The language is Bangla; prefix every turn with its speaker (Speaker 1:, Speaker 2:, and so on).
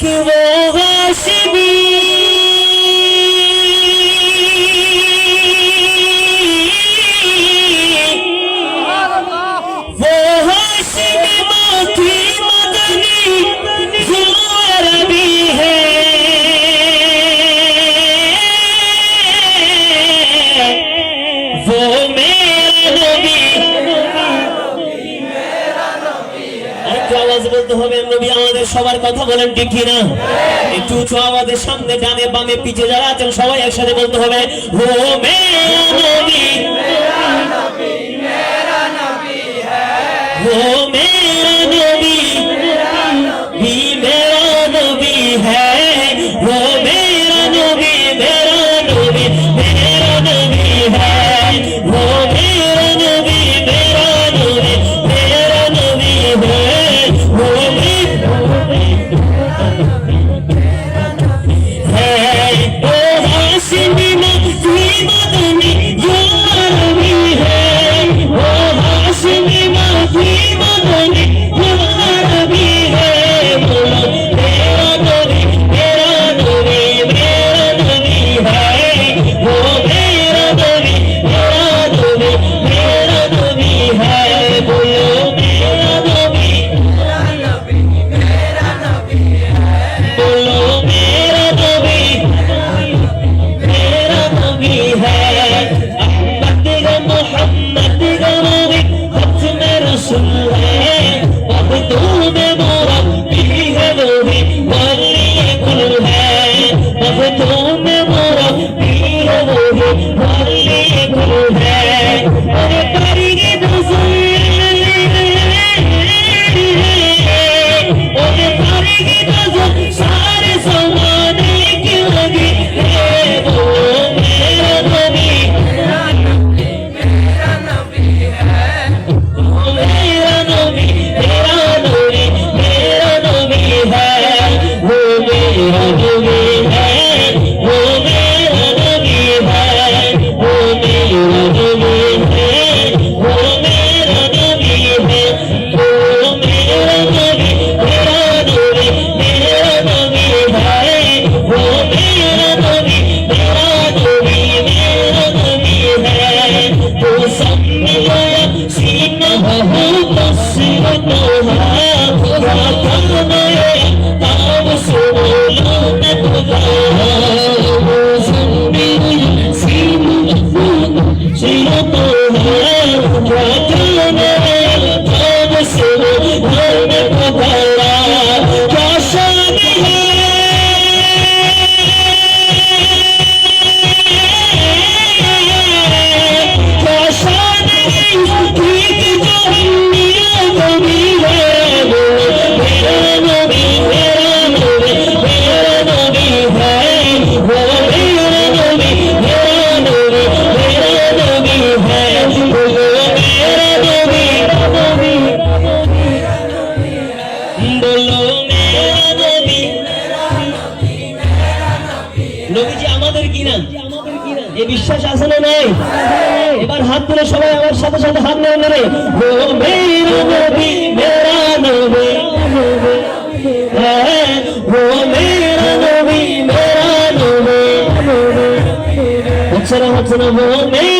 Speaker 1: que vem. নামাজ বলতে হবে নবী আমাদের সবার কথা বলেন ঠিক কিনা? হ্যাঁ। একটু উঁচু আমাদের সামনে ডানে বামে পিছিয়ে যারা আছেন সবাই একসাথে বলতে হবে হো মেয়ে আমাদের কিনা এ বিশ্বাস আছে না নাই? এবার হাত তুলে সবাই আমার সাথে সাথে হাত নেওয়া নেবে হ্যাঁ, হচ্ছে না হচ্ছে না ও